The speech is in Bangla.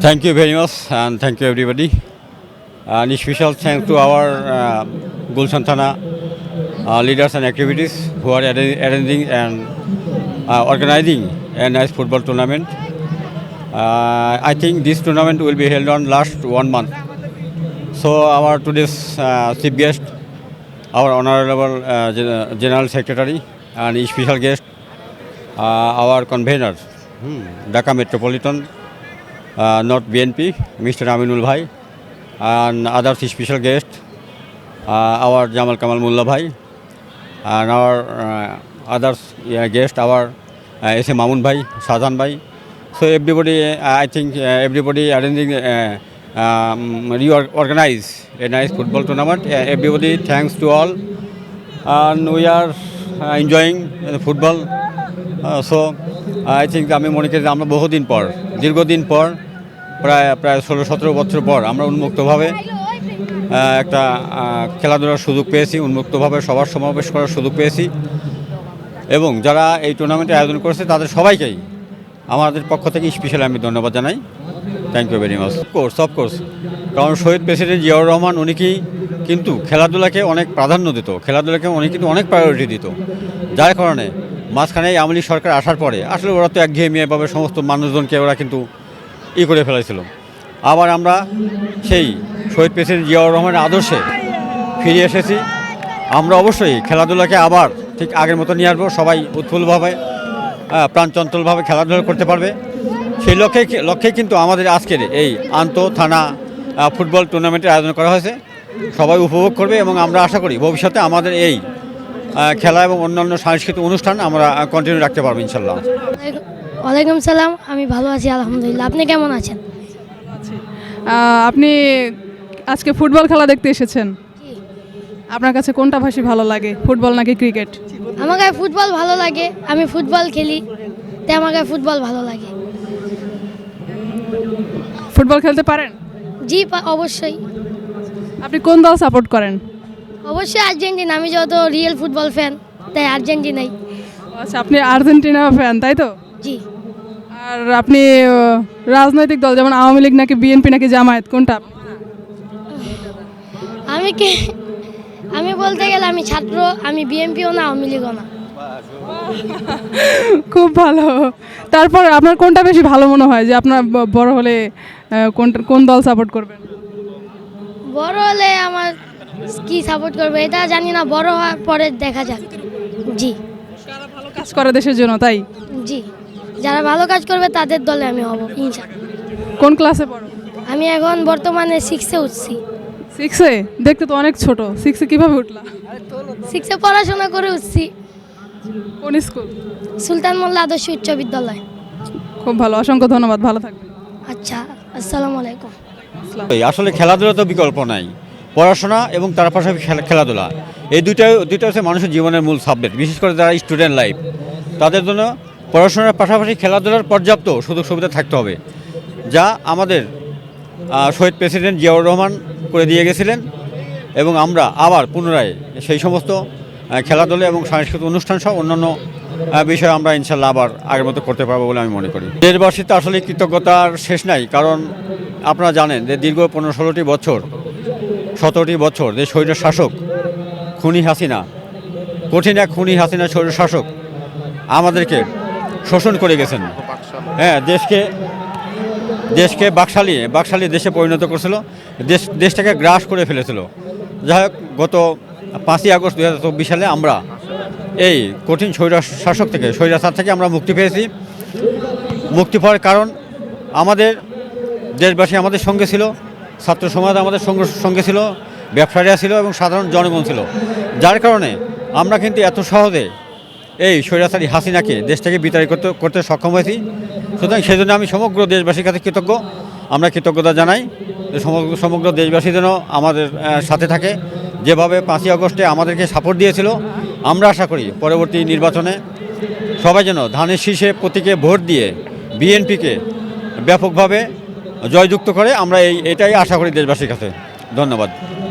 Thank you very much and thank you everybody. And special thanks to our uh, Gulshan Thana uh, leaders and activities who are arranging and uh, organizing a nice football tournament. Uh, I think this tournament will be held on last one month. So our today's uh, chief guest, our honorable uh, General Secretary and special guest, uh, our convener, hmm, Dhaka Metropolitan north BNP mister Aminul ভাই and others special guest our Jamal Kamal Mollah ভাই and our others guest our S A Mamun ভাই শাহজান ভাই. So everybody I think everybody arranging reorganize a nice football tournament everybody thanks to all and we are enjoying football so I think আমি মনে করি আমরা বহুদিন পর, দীর্ঘদিন পর প্রায় প্রায় ষোলো, সতেরো বছর পর আমরা উন্মুক্তভাবে একটা খেলাধুলার সুযোগ পেয়েছি, উন্মুক্তভাবে সবার সমাবেশ করার সুযোগ পেয়েছি। এবং যারা এই টুর্নামেন্টের আয়োজন করেছে, তাদের সবাইকেই আমাদের পক্ষ থেকে স্পেশালি আমি ধন্যবাদ জানাই। Thank you very much course of course কারণ শহীদ প্রেসিডেন্ট জিয়াউর রহমান, উনি কি কিন্তু খেলাধুলাকে অনেক প্রাধান্য দিত, খেলাধুলাকে উনি কিন্তু অনেক প্রায়োরিটি দিত। যার কারণে মাঝখানে আওয়ামী সরকার আসার পরে, আসলে ওরা তো একঘেয়েমিভাবে সমস্ত মানুষজনকে ওরা কিন্তু ই করে ফেলেছিল আবার আমরা সেই শহীদ প্রেসিডেন্ট জিয়াউর রহমানের আদর্শে ফিরে এসেছি। আমরা অবশ্যই খেলাধুলাকে আবার ঠিক আগের মতো নিয়ে আসব। সবাই উৎফুল্লভাবে আহ, প্রাণচঞ্চলভাবে খেলাধুলা করতে পারবে। সেই লক্ষ্যে লক্ষ্যে কিন্তু আমাদের আজকের এই আন্ত থানা ফুটবল টুর্নামেন্টের আয়োজন করা হয়েছে। সবাই উপভোগ করবে এবং আমরা আশা করি ভবিষ্যতে আমাদের এই খেলা এবং অন্যান্য সাংস্কৃতিক অনুষ্ঠান আমরা কন্টিনিউ রাখতে পারব ইনশাল্লাহ ওয়ালাইকুম সালাম আমি ভালো আছি আলহামদুলিল্লাহ। আপনি কেমন আছেন? আপনি আজকে ফুটবল খেলা দেখতে এসেছেন। আপনার কাছে কোনটা ভাষী ভালো লাগে ফুটবল নাকি ক্রিকেট? আমাকে ফুটবল ভালো লাগে আমি ফুটবল খেলি তাই আমাকে ফুটবল ভালো লাগে। ফুটবল খেলতে পারেন? জি অবশ্যই। আপনি কোন দল সাপোর্ট করেন? অবশ্যই আর্জেন্টিনা আমি যত রিয়েল ফুটবল ফ্যান তাই আর্জেন্টিনাই। আচ্ছা আপনি আর্জেন্টিনা ফ্যান তাই তো? জি। আর আপনি রাজনৈতিক দল যেমন আওয়ামী লীগ নাকি বিএনপি নাকি জামায়াত কোনটা? আমি কে আমি বলতে গেলে আমি ছাত্র আমি বিএমপিও না আওয়ামী লীগও না। খুব ভালো। তারপর আপনার কোনটা বেশি ভালো মনে হয় যে আপনার বড় হলে কোনটা কোন দল সাপোর্ট করবেন? বড় হলে আমার কি সাপোর্ট করবে এটা জানি না বড় হওয়ার পরে দেখা যাক। জি। ভালো কাজ করে দেশের জন্য তাই? জি। যারা ভালো কাজ করবে তাদের দলে আমি হব কোন ক্লাসে পড়ো? আমি এখন বর্তমানে সিক্সে উঠছি। সিক্সে দেখতে তো অনেক ছোট। সিক্সে কীভাবে উঠলা? সিক্সে পড়াশোনা করে উঠছি। কোন স্কুল সুলতান মোল্লা আদর্শ উচ্চ বিদ্যালয়। খুব ভালো। অসংখ্য ধন্যবাদ। ভালো থাকবেন। আচ্ছা আসসালামু আলাইকুম। আসলে খেলাধুলা তো বিকল্প নাই। পড়াশোনা এবং তার পাশাপাশি খেলাধুলা। এই দুইটা দুইটা হচ্ছে মানুষের জীবনের মূল সাবজেক্ট বিশেষ করে যারা স্টুডেন্ট লাইফ তাদের জন্য পড়াশোনার পাশাপাশি খেলাধুলার পর্যাপ্ত সুযোগ সুবিধা থাকতে হবে, যা আমাদের শহীদ প্রেসিডেন্ট জিয়াউর রহমান করে দিয়ে গেছিলেন এবং আমরা আবার পুনরায় সেই সমস্ত খেলাধুলা এবং সাংস্কৃতিক অনুষ্ঠান সহ অন্যান্য বিষয় আমরা ইনশাল্লাহ আবার আগের মতো করতে পারব বলে আমি মনে করি। দেশবাসীতে আসলে কৃতজ্ঞতার শেষ নাই, কারণ আপনারা জানেন যে দীর্ঘ পনেরো ষোলোটি বছর, সতেরোটি বছর যে শৈল শাসক খুনি হাসিনা, কঠিন এক খুনি হাসিনা শৈল শাসক আমাদেরকে শোষণ করে গেছেন। হ্যাঁ দেশকে দেশকে বাকশালী বাকশালী দেশে পরিণত করেছিল, দেশ, দেশটাকে গ্রাস করে ফেলেছিল। যাই হোক, গত পাঁচই আগস্ট দু হাজার চব্বিশ সালে আমরা এই কঠিন স্বৈরা শাসক থেকে, স্বৈরাচার থেকে আমরা মুক্তি পেয়েছি। মুক্তি পাওয়ার কারণ আমাদের দেশবাসী আমাদের সঙ্গে ছিল, ছাত্র সমাজ আমাদের সঙ্গে সঙ্গে ছিল, ব্যবসায়ীরা ছিল এবং সাধারণ জনগণ ছিল। যার কারণে আমরা কিন্তু এত সহজে এই স্বৈরাচারী হাসিনাকে দেশ থেকে বিতাড়িত করতে করতে সক্ষম হয়েছি। সুতরাং সেই জন্য আমি সমগ্র দেশবাসীর কাছে কৃতজ্ঞ। আমরা কৃতজ্ঞতা জানাই যে সমগ্র সমগ্র দেশবাসী যেন আমাদের সাথে থাকে। যেভাবে পাঁচই আগস্টে আমাদেরকে সাপোর্ট দিয়েছিল, আমরা আশা করি পরবর্তী নির্বাচনে সবাই যেন ধানের শীষে প্রতীকে ভোট দিয়ে বিএনপিকে ব্যাপকভাবে জয়যুক্ত করে, আমরা এই এটাই আশা করি দেশবাসীর কাছে। ধন্যবাদ।